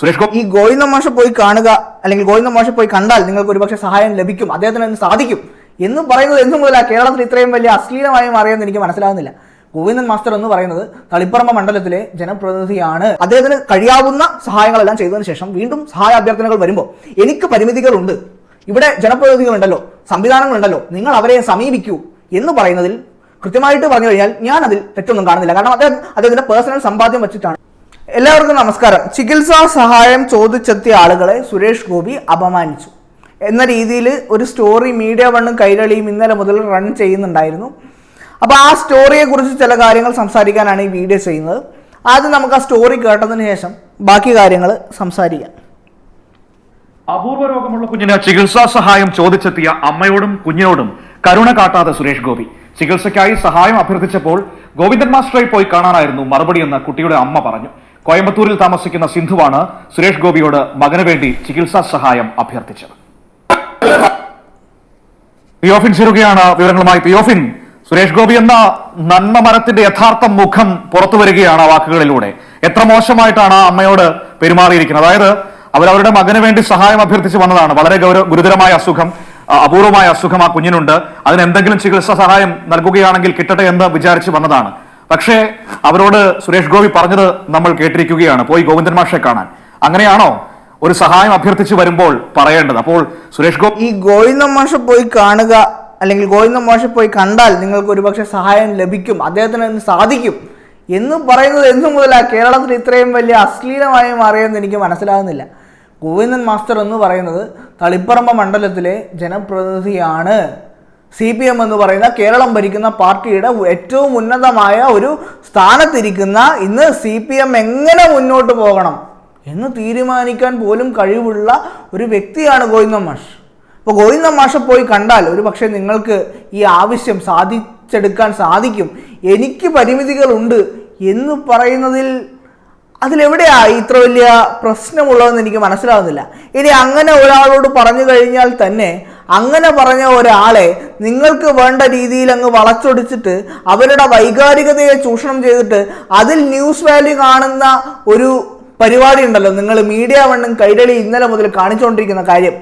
സുരേഷ് ഗോപി ഈ ഗോവിന്ദ മാഷ പോയി കാണുക അല്ലെങ്കിൽ ഗോവിന്ദ മാഷ പോയി കണ്ടാൽ നിങ്ങൾക്ക് ഒരുപക്ഷെ സഹായം ലഭിക്കും. അദ്ദേഹത്തിന് സാധിക്കും. എന്ന് പറയുന്നത് എന്നു മുതല കേരളത്തിൽ ഇത്രയും വലിയ അശ്ലീലമായി മാറിയെന്ന് എനിക്ക് മനസ്സിലാകുന്നില്ല ഗോവിന്ദൻ മാസ്റ്റർ എന്ന് പറയുന്നത് തളിപ്പറമ്പ മണ്ഡലത്തിലെ ജനപ്രതിനിധിയാണ്. അദ്ദേഹത്തിന് കഴിയാവുന്ന സഹായങ്ങളെല്ലാം ചെയ്തതിനു ശേഷം വീണ്ടും സഹായ അഭ്യർത്ഥനകൾ വരുമ്പോൾ എനിക്ക് പരിമിതികളുണ്ട്. ഇവിടെ ജനപ്രതിനിധികളുണ്ടല്ലോ സംവിധാനങ്ങളുണ്ടല്ലോ നിങ്ങൾ അവരെ സമീപിക്കൂ എന്ന് പറയുന്നതിൽ കൃത്യമായിട്ട് പറഞ്ഞു കഴിഞ്ഞാൽ ഞാൻ അതിൽ തെറ്റൊന്നും കാണുന്നില്ല. കാരണം അദ്ദേഹം അദ്ദേഹത്തിന്റെ പേഴ്സണൽ സമ്പാദ്യം വെച്ചിട്ടാണ്. എല്ലാവർക്കും നമസ്കാരം. ചികിത്സാ സഹായം ചോദിച്ചെത്തിയ ആളുകളെ സുരേഷ് ഗോപി അപമാനിച്ചു. എന്ന രീതിയിൽ ഒരു സ്റ്റോറി മീഡിയ വണ്ണും കൈരളിയും ഇന്നലെ മുതൽ റൺ ചെയ്യുന്നുണ്ടായിരുന്നു. അപ്പോൾ ആ സ്റ്റോറിയെക്കുറിച്ച് ചില കാര്യങ്ങൾ സംസാരിക്കാനാണ് ഈ വീഡിയോ ചെയ്യുന്നത്. ആദ്യം നമുക്ക് ആ സ്റ്റോറി കേട്ടതിന് ശേഷം ബാക്കി കാര്യങ്ങൾ സംസാരിക്കാം. അപൂർവ രോഗമുള്ള കുഞ്ഞിന് ചികിത്സാ സഹായം ചോദിച്ചെത്തിയ അമ്മയോടും കുഞ്ഞിനോടും കരുണ കാട്ടാതെ സുരേഷ് ഗോപി. ചികിത്സയ്ക്കായി സഹായം അഭ്യർത്ഥിച്ചപ്പോൾ ഗോവിന്ദൻ മാസ്റ്ററെ പോയി കാണാനായിരുന്നു മറുപടിയെന്ന് കുട്ടിയുടെ അമ്മ പറഞ്ഞു. കോയമ്പത്തൂരിൽ താമസിക്കുന്ന സിന്ധുവാണ് സുരേഷ് ഗോപിയോട് മകന് വേണ്ടി ചികിത്സാ സഹായം അഭ്യർത്ഥിച്ചത്. പിയോഫിൻ ചേരുകയാണ് വിവരങ്ങളുമായി പിയോഫിൻ സുരേഷ് ഗോപി എന്ന നന്മ മരത്തിന്റെ യഥാർത്ഥ മുഖം പുറത്തു വരികയാണ് ആ വാക്കുകളിലൂടെ. എത്ര മോശമായിട്ടാണ് ആ അമ്മയോട് പെരുമാറിയിരിക്കുന്നത്? അതായത് അവരവരുടെ മകന് വേണ്ടി സഹായം അഭ്യർത്ഥിച്ച് വന്നതാണ്. വളരെ ഗൗരവ ഗുരുതരമായ അസുഖം അപൂർവമായ അസുഖം ആ കുഞ്ഞിനുണ്ട്. അതിന് എന്തെങ്കിലും ചികിത്സാ സഹായം നൽകുകയാണെങ്കിൽ കിട്ടട്ടെ എന്ന് വിചാരിച്ച് വന്നതാണ്. പക്ഷേ അവരോട് സുരേഷ് ഗോപി പറഞ്ഞത് നമ്മൾ കേട്ടിരിക്കുകയാണ്. പോയി ഗോവിന്ദൻ മാഷെ കാണാൻ. അങ്ങനെയാണോ? ഒരു സഹായം അഭ്യർത്ഥിച്ച് വരുമ്പോൾ പറയേണ്ടത്. അപ്പോൾ സുരേഷ് ഗോപി ഈ ഗോവിന്ദ മാഷ പോയി കാണുക അല്ലെങ്കിൽ ഗോവിന്ദൻ മാഷ പോയി കണ്ടാൽ നിങ്ങൾക്ക് ഒരുപക്ഷെ സഹായം ലഭിക്കും അദ്ദേഹത്തിന് സാധിക്കും. എന്ന് പറയുന്നത് എന്നു മുതലാ? കേരളത്തിൽ ഇത്രയും വലിയ അശ്ലീലമായി മാറിയെന്ന് എനിക്ക് മനസ്സിലാകുന്നില്ല. ഗോവിന്ദൻ മാസ്റ്റർ എന്ന് പറയുന്നത് തളിപ്പറമ്പ മണ്ഡലത്തിലെ ജനപ്രതിനിധിയാണ്. സി പി എം എന്ന് പറയുന്ന കേരളം ഭരിക്കുന്ന പാർട്ടിയുടെ ഏറ്റവും ഉന്നതമായ ഒരു സ്ഥാനത്തിരിക്കുന്ന ഇന്ന് സി പി എം എങ്ങനെ മുന്നോട്ട് പോകണം എന്ന് തീരുമാനിക്കാൻ പോലും കഴിവുള്ള ഒരു വ്യക്തിയാണ് ഗോവിന്ദ മാഷ്. അപ്പോൾ ഗോവിന്ദ മാഷ പോയി കണ്ടാൽ ഒരു പക്ഷേ നിങ്ങൾക്ക് ഈ ആവശ്യം സാധിച്ചെടുക്കാൻ സാധിക്കും. എനിക്ക് പരിമിതികളുണ്ട് എന്ന് പറയുന്നതിൽ അതിലെവിടെയാ ഇത്ര വലിയ പ്രശ്നമുള്ളതെന്ന് എനിക്ക് മനസ്സിലാകുന്നില്ല ഇനി അങ്ങനെ ഒരാളോട് പറഞ്ഞു കഴിഞ്ഞാൽ തന്നെ അങ്ങനെ പറഞ്ഞ ഒരാളെ നിങ്ങൾക്ക് വേണ്ട രീതിയിൽ അങ്ങ് വളച്ചൊടിച്ചിട്ട് അവരുടെ വൈകാരികതയെ ചൂഷണം ചെയ്തിട്ട് അതിൽ ന്യൂസ് വാല്യൂ കാണുന്ന ഒരു പരിപാടി ഉണ്ടല്ലോ. നിങ്ങൾ മീഡിയ വണ്ണും കൈരളി ഇന്നലെ മുതൽ കാണിച്ചുകൊണ്ടിരിക്കുന്ന കാര്യം.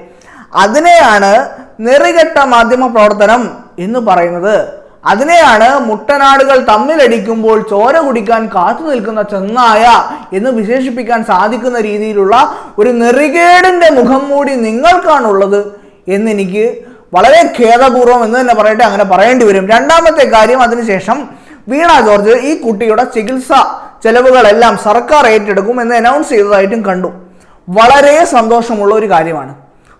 അതിനെയാണ് നിറികെട്ട മാധ്യമ പ്രവർത്തനം എന്ന് പറയുന്നത്. അതിനെയാണ് മുട്ടനാടുകൾ തമ്മിലടിക്കുമ്പോൾ ചോര കുടിക്കാൻ കാത്തു നിൽക്കുന്ന ചെന്നായ എന്ന് വിശേഷിപ്പിക്കാൻ സാധിക്കുന്ന രീതിയിലുള്ള ഒരു നെറികേടിന്റെ മുഖം മൂടി നിങ്ങൾക്കാണുള്ളത്. എന്നെനിക്ക് വളരെ ഖേദപൂർവം എന്ന് തന്നെ പറയട്ടെ അങ്ങനെ പറയേണ്ടി വരും. രണ്ടാമത്തെ കാര്യം അതിനുശേഷം വീണ ജോർജ് ഈ കുട്ടിയുടെ ചികിത്സ ചെലവുകളെല്ലാം സർക്കാർ ഏറ്റെടുക്കും എന്ന് അനൗൺസ് ചെയ്തതായിട്ടും കണ്ടു. വളരെ സന്തോഷമുള്ള ഒരു കാര്യമാണ്.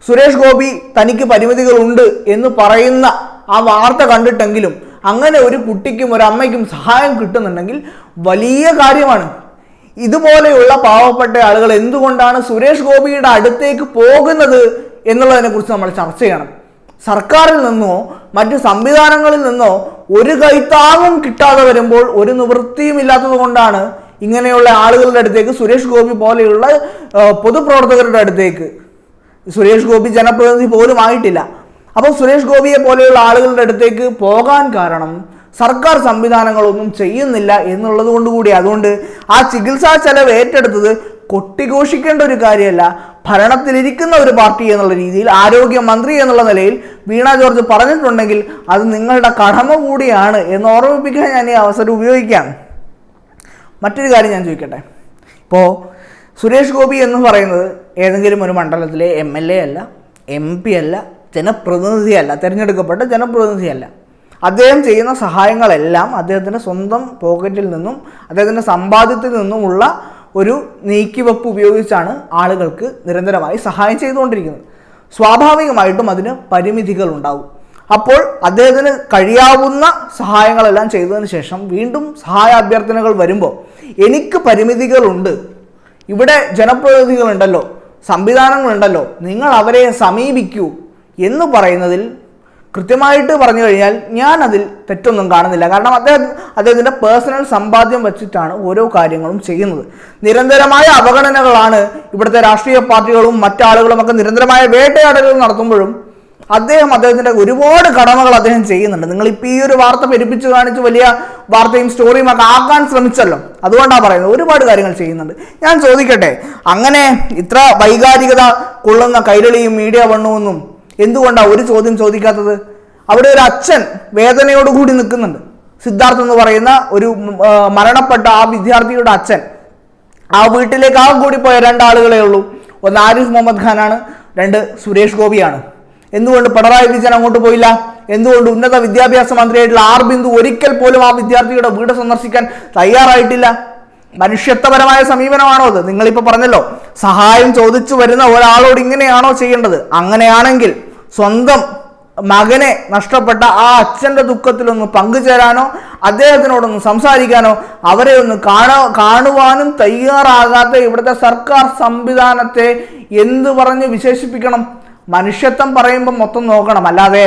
സുരേഷ് ഗോപി തനിക്ക് പരിമിതികളുണ്ട് എന്ന് പറയുന്ന ആ വാർത്ത കണ്ടിട്ടെങ്കിലും അങ്ങനെ ഒരു കുട്ടിക്കും ഒരു അമ്മയ്ക്കും സഹായം കിട്ടുന്നുണ്ടെങ്കിൽ വലിയ കാര്യമാണ്. ഇതുപോലെയുള്ള പാവപ്പെട്ട ആളുകൾ എന്തുകൊണ്ടാണ് സുരേഷ് ഗോപിയുടെ അടുത്തേക്ക് പോകുന്നത് എന്നുള്ളതിനെ കുറിച്ച് നമ്മൾ ചർച്ച ചെയ്യണം. സർക്കാരിൽ നിന്നോ മറ്റ് സംവിധാനങ്ങളിൽ നിന്നോ ഒരു കൈത്താങ്ങും കിട്ടാതെ വരുമ്പോൾ ഒരു നിവൃത്തിയും ഇല്ലാത്തത് കൊണ്ടാണ് ഇങ്ങനെയുള്ള ആളുകളുടെ അടുത്തേക്ക് സുരേഷ് ഗോപി പോലെയുള്ള പൊതുപ്രവർത്തകരുടെ അടുത്തേക്ക്. സുരേഷ് ഗോപി ജനപ്രതിനിധി പോലും ആയിട്ടില്ല. അപ്പോൾ സുരേഷ് ഗോപിയെ പോലെയുള്ള ആളുകളുടെ അടുത്തേക്ക് പോകാൻ കാരണം സർക്കാർ സംവിധാനങ്ങളൊന്നും ചെയ്യുന്നില്ല എന്നുള്ളത് കൊണ്ട് കൂടി. അതുകൊണ്ട് ആ ചികിത്സാ ചെലവ് ഏറ്റെടുത്തത് കൊട്ടിഘോഷിക്കേണ്ട ഒരു കാര്യമല്ല. ഭരണത്തിലിരിക്കുന്ന ഒരു പാർട്ടി എന്നുള്ള രീതിയിൽ ആരോഗ്യമന്ത്രി എന്നുള്ള നിലയിൽ വീണ ജോർജ് പറഞ്ഞിട്ടുണ്ടെങ്കിൽ അത് നിങ്ങളുടെ കടമ കൂടിയാണ് എന്ന് ഓർമ്മിപ്പിക്കാൻ ഞാൻ ഈ അവസരം ഉപയോഗിക്കാം. മറ്റൊരു കാര്യം ഞാൻ ചോദിക്കട്ടെ. ഇപ്പോൾ സുരേഷ് ഗോപി എന്ന് പറയുന്നത് ഏതെങ്കിലും ഒരു മണ്ഡലത്തിലെ എം എൽ എ അല്ല എം പി അല്ല ജനപ്രതിനിധിയല്ല തിരഞ്ഞെടുക്കപ്പെട്ട ജനപ്രതിനിധിയല്ല അദ്ദേഹം ചെയ്യുന്ന സഹായങ്ങളെല്ലാം അദ്ദേഹത്തിന്റെ സ്വന്തം പോക്കറ്റിൽ നിന്നും അദ്ദേഹത്തിന്റെ സമ്പാദ്യത്തിൽ നിന്നുമുള്ള ഒരു നീക്കിവെപ്പ് ഉപയോഗിച്ചാണ് ആളുകൾക്ക് നിരന്തരമായി സഹായം ചെയ്തുകൊണ്ടിരിക്കുന്നത്. സ്വാഭാവികമായിട്ടും അതിന് പരിമിതികൾ ഉണ്ടാവും അപ്പോൾ അദ്ദേഹത്തിന് കഴിയാവുന്ന സഹായങ്ങളെല്ലാം ചെയ്തതിന് ശേഷം വീണ്ടും സഹായ അഭ്യർത്ഥനകൾ വരുമ്പോൾ എനിക്ക് പരിമിതികളുണ്ട്. ഇവിടെ ജനപ്രതിനിധികളുണ്ടല്ലോ സംവിധാനങ്ങളുണ്ടല്ലോ നിങ്ങൾ അവരെ സമീപിക്കൂ എന്ന് പറയുന്നതിൽ കൃത്യമായിട്ട് പറഞ്ഞു കഴിഞ്ഞാൽ ഞാൻ അതിൽ തെറ്റൊന്നും കാണുന്നില്ല. കാരണം അദ്ദേഹം അദ്ദേഹത്തിന്റെ പേഴ്സണൽ സമ്പാദ്യം വെച്ചിട്ടാണ് ഓരോ കാര്യങ്ങളും ചെയ്യുന്നത്. നിരന്തരമായ അവഗണനകളാണ് ഇവിടുത്തെ രാഷ്ട്രീയ പാർട്ടികളും മറ്റാളുകളും ഒക്കെ നിരന്തരമായ വേട്ടയാടലുകൾ നടത്തുമ്പോഴും അദ്ദേഹം അദ്ദേഹത്തിന്റെ ഒരുപാട് കടമകൾ അദ്ദേഹം ചെയ്യുന്നുണ്ട്. നിങ്ങൾ ഇപ്പോൾ ഈ ഒരു വാർത്ത പെരുപ്പിച്ച് കാണിച്ച് വലിയ വാർത്തയും സ്റ്റോറിയും ഒക്കെ ആക്കാൻ ശ്രമിച്ചല്ലോ. അതുകൊണ്ടാണ് പറയുന്നത്. ഒരുപാട് കാര്യങ്ങൾ ചെയ്യുന്നുണ്ട്. ഞാൻ ചോദിക്കട്ടെ അങ്ങനെ ഇത്ര വൈകാരികത കൊള്ളുന്ന കൈരളിയും മീഡിയ വണ്ണുവെന്നും എന്തുകൊണ്ടാണ് ഒരു ചോദ്യം ചോദിക്കാത്തത്? അവിടെ ഒരു അച്ഛൻ വേദനയോടുകൂടി നിൽക്കുന്നുണ്ട്. സിദ്ധാർത്ഥ് എന്ന് പറയുന്ന ഒരു മരണപ്പെട്ട ആ വിദ്യാർത്ഥിയുടെ അച്ഛൻ. ആ വീട്ടിലേക്ക് ആ കൂടി പോയ രണ്ടാളുകളേ ഉള്ളൂ. ഒന്ന് ആരിഫ് മുഹമ്മദ് ഖാനാണ് രണ്ട് സുരേഷ് ഗോപിയാണ്. എന്തുകൊണ്ട് പിണറായി വിജയൻ അങ്ങോട്ട് പോയില്ല? എന്തുകൊണ്ട് ഉന്നത വിദ്യാഭ്യാസ മന്ത്രിയായിട്ടുള്ള ആർ ബിന്ദു ഒരിക്കൽ പോലും ആ വിദ്യാർത്ഥിയുടെ വീട് സന്ദർശിക്കാൻ തയ്യാറായിട്ടില്ല? മനുഷ്യത്വപരമായ സമീപനമാണോ അത്? നിങ്ങളിപ്പോൾ പറഞ്ഞല്ലോ സഹായം ചോദിച്ചു വരുന്ന ഒരാളോട് ഇങ്ങനെയാണോ ചെയ്യേണ്ടത്? അങ്ങനെയാണെങ്കിൽ സ്വന്തം മകനെ നഷ്ടപ്പെട്ട ആ അച്ഛന്റെ ദുഃഖത്തിലൊന്ന് പങ്കുചേരാനോ അദ്ദേഹത്തിനോടൊന്ന് സംസാരിക്കാനോ അവരെ ഒന്ന് കാണാ കാണുവാനും തയ്യാറാകാത്ത ഇവിടുത്തെ സർക്കാർ സംവിധാനത്തെ എന്ത് പറഞ്ഞ് വിശേഷിപ്പിക്കണം? മനുഷ്യത്വം പറയുമ്പോൾ മൊത്തം നോക്കണം. അല്ലാതെ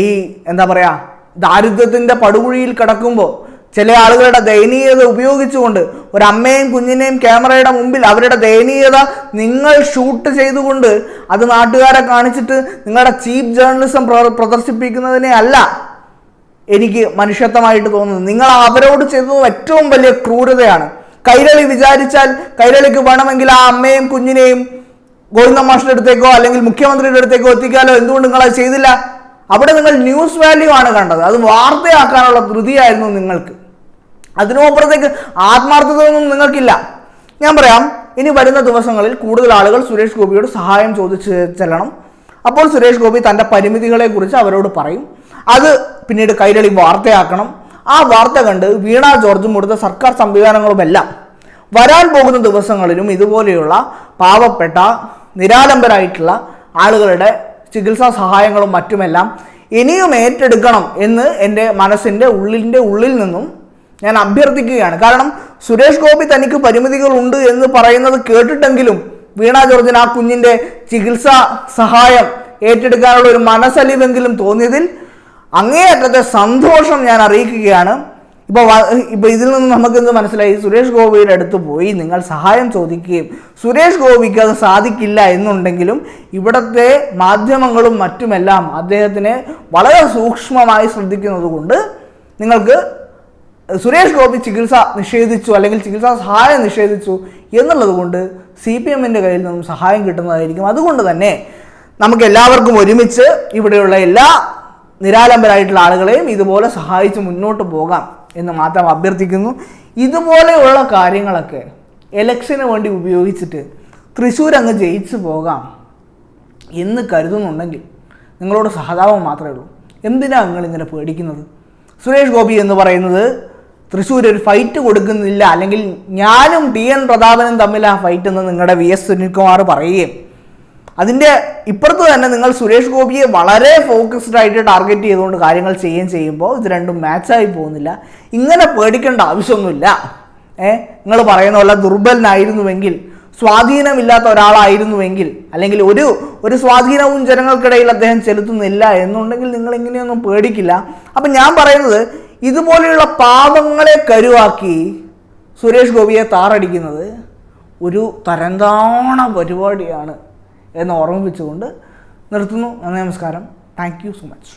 ഈ എന്താ പറയുക ദാരിദ്ര്യത്തിന്റെ പടുകുഴിയിൽ കിടക്കുമ്പോൾ ചില ആളുകളുടെ ദയനീയത ഉപയോഗിച്ചുകൊണ്ട് ഒരു അമ്മയും കുഞ്ഞിനെയും ക്യാമറയുടെ മുമ്പിൽ അവരുടെ ദയനീയത നിങ്ങൾ ഷൂട്ട് ചെയ്തുകൊണ്ട് അത് നാട്ടുകാരെ കാണിച്ചിട്ട് നിങ്ങളുടെ ചീപ്പ് ജേർണലിസം പ്ര- പ്രദർശിപ്പിക്കുന്നതിനെ അല്ല എനിക്ക് മനുഷ്യത്വമായിട്ട് തോന്നുന്നത്. നിങ്ങൾ അവരോട് ചെയ്തത് ഏറ്റവും വലിയ ക്രൂരതയാണ്. കൈരളി വിചാരിച്ചാൽ കൈരളിക്ക് വേണമെങ്കിൽ ആ അമ്മയും കുഞ്ഞിനെയും ഗോവിന്ദ മാഷിന്റെ അടുത്തേക്കോ അല്ലെങ്കിൽ മുഖ്യമന്ത്രിയുടെ അടുത്തേക്കോ എത്തിക്കാലോ. എന്തുകൊണ്ട് നിങ്ങൾ അത് ചെയ്തില്ല? അവിടെ നിങ്ങൾ ന്യൂസ് വാല്യൂ ആണ് കണ്ടത്. അത് വാർത്തയാക്കാനുള്ള ധൃതിയായിരുന്നു നിങ്ങൾക്ക്. അതിനുമപ്പുറത്തേക്ക് ആത്മാർത്ഥതയൊന്നും നിങ്ങൾക്കില്ല. ഞാൻ പറയാം ഇനി വരുന്ന ദിവസങ്ങളിൽ കൂടുതൽ ആളുകൾ സുരേഷ് ഗോപിയോട് സഹായം ചോദിച്ച് ചെല്ലണം. അപ്പോൾ സുരേഷ് ഗോപി തന്റെ പരിമിതികളെക്കുറിച്ച് അവരോട് പറയും. അത് പിന്നീട് കൈരളി വാർത്തയാക്കണം. ആ വാർത്ത കണ്ട് വീണ ജോർജും ഇവിടുത്തെ സർക്കാർ സംവിധാനങ്ങളുമെല്ലാം വരാൻ പോകുന്ന ദിവസങ്ങളിലും ഇതുപോലെയുള്ള പാവപ്പെട്ട നിരാലംബരായിട്ടുള്ള ആളുകളുടെ ചികിത്സാ സഹായങ്ങളും മറ്റുമെല്ലാം ഇനിയും ഏറ്റെടുക്കണം എന്ന് എന്റെ മനസ്സിന്റെ ഉള്ളിന്റെ ഉള്ളിൽ നിന്നും ഞാൻ അഭ്യർത്ഥിക്കുകയാണ്. കാരണം സുരേഷ് ഗോപി തനിക്ക് പരിമിതികളുണ്ട് എന്ന് പറയുന്നത് കേട്ടിട്ടെങ്കിലും വീണ ജോർജിന് ആ കുഞ്ഞിന്റെ ചികിത്സാ സഹായം ഏറ്റെടുക്കാനുള്ള ഒരു മനസ്സലിവെങ്കിലും തോന്നിയതിൽ അങ്ങേയറ്റത്തെ സന്തോഷം ഞാൻ അറിയിക്കുകയാണ്. ഇപ്പോൾ ഇപ്പോൾ ഇതിൽ നിന്ന് നമുക്ക് എന്ത് മനസ്സിലായി? സുരേഷ് ഗോപിയുടെ അടുത്ത് പോയി നിങ്ങൾ സഹായം ചോദിക്കുകയും സുരേഷ് ഗോപിക്ക് അത് സാധിക്കില്ല എന്നുണ്ടെങ്കിലും ഇവിടുത്തെ മാധ്യമങ്ങളും മറ്റുമെല്ലാം അദ്ദേഹത്തിനെ വളരെ സൂക്ഷ്മമായി ശ്രദ്ധിക്കുന്നത് കൊണ്ട് നിങ്ങൾക്ക് സുരേഷ് ഗോപി ചികിത്സ നിഷേധിച്ചു അല്ലെങ്കിൽ ചികിത്സാ സഹായം നിഷേധിച്ചു എന്നുള്ളത് കൊണ്ട് സി പി എമ്മിന്റെ കയ്യിൽ നിന്നും സഹായം കിട്ടുന്നതായിരിക്കും. അതുകൊണ്ട് തന്നെ നമുക്ക് എല്ലാവർക്കും ഒരുമിച്ച് ഇവിടെയുള്ള എല്ലാ നിരാലംബരായിട്ടുള്ള ആളുകളെയും ഇതുപോലെ സഹായിച്ച് മുന്നോട്ട് പോകാം എന്ന് മാത്രം അഭ്യർത്ഥിക്കുന്നു. ഇതുപോലെയുള്ള കാര്യങ്ങളൊക്കെ എലക്ഷന് വേണ്ടി ഉപയോഗിച്ചിട്ട് തൃശ്ശൂർ അങ്ങ് ജയിച്ചു പോകാം എന്ന് കരുതുന്നുണ്ടെങ്കിൽ നിങ്ങളോട് സഹതാപം മാത്രമേ ഉള്ളൂ. എന്തിനാണ് നിങ്ങൾ ഇങ്ങനെ പേടിക്കുന്നത്? സുരേഷ് ഗോപി എന്ന് പറയുന്നത് തൃശ്ശൂർ ഒരു ഫൈറ്റ് കൊടുക്കുന്നില്ല. അല്ലെങ്കിൽ ഞാനും ടി എൻ പ്രതാപനും തമ്മിൽ ആ ഫൈറ്റ് എന്ന് നിങ്ങളുടെ വി എസ് സുനിൽകുമാർ പറയുകയും. അതിന്റെ ഇപ്പുറത്ത് തന്നെ നിങ്ങൾ സുരേഷ് ഗോപിയെ വളരെ ഫോക്കസ്ഡ് ആയിട്ട് ടാർഗറ്റ് ചെയ്തുകൊണ്ട് കാര്യങ്ങൾ ചെയ്യുകയും ചെയ്യുമ്പോൾ ഇത് രണ്ടും മാച്ചായി പോകുന്നില്ല. ഇങ്ങനെ പേടിക്കേണ്ട ആവശ്യമൊന്നുമില്ല. ഏ? നിങ്ങൾ പറയുന്ന പോലെ ദുർബലനായിരുന്നുവെങ്കിൽ സ്വാധീനമില്ലാത്ത ഒരാളായിരുന്നുവെങ്കിൽ അല്ലെങ്കിൽ ഒരു ഒരു സ്വാധീനവും ജനങ്ങൾക്കിടയിൽ അദ്ദേഹം ചെലുത്തുന്നില്ല എന്നുണ്ടെങ്കിൽ നിങ്ങൾ എങ്ങനെയൊന്നും പേടിക്കില്ല. അപ്പം ഞാൻ പറയുന്നത് ഇതുപോലെയുള്ള പാപങ്ങളെ കരുവാക്കി സുരേഷ് ഗോപിയെ താറടിക്കുന്നത് ഒരു തരംതാണ പരിപാടിയാണ് എന്ന് ഓർമ്മിപ്പിച്ചുകൊണ്ട് നിർത്തുന്നു. നന്ദി നമസ്കാരം. Thank you so much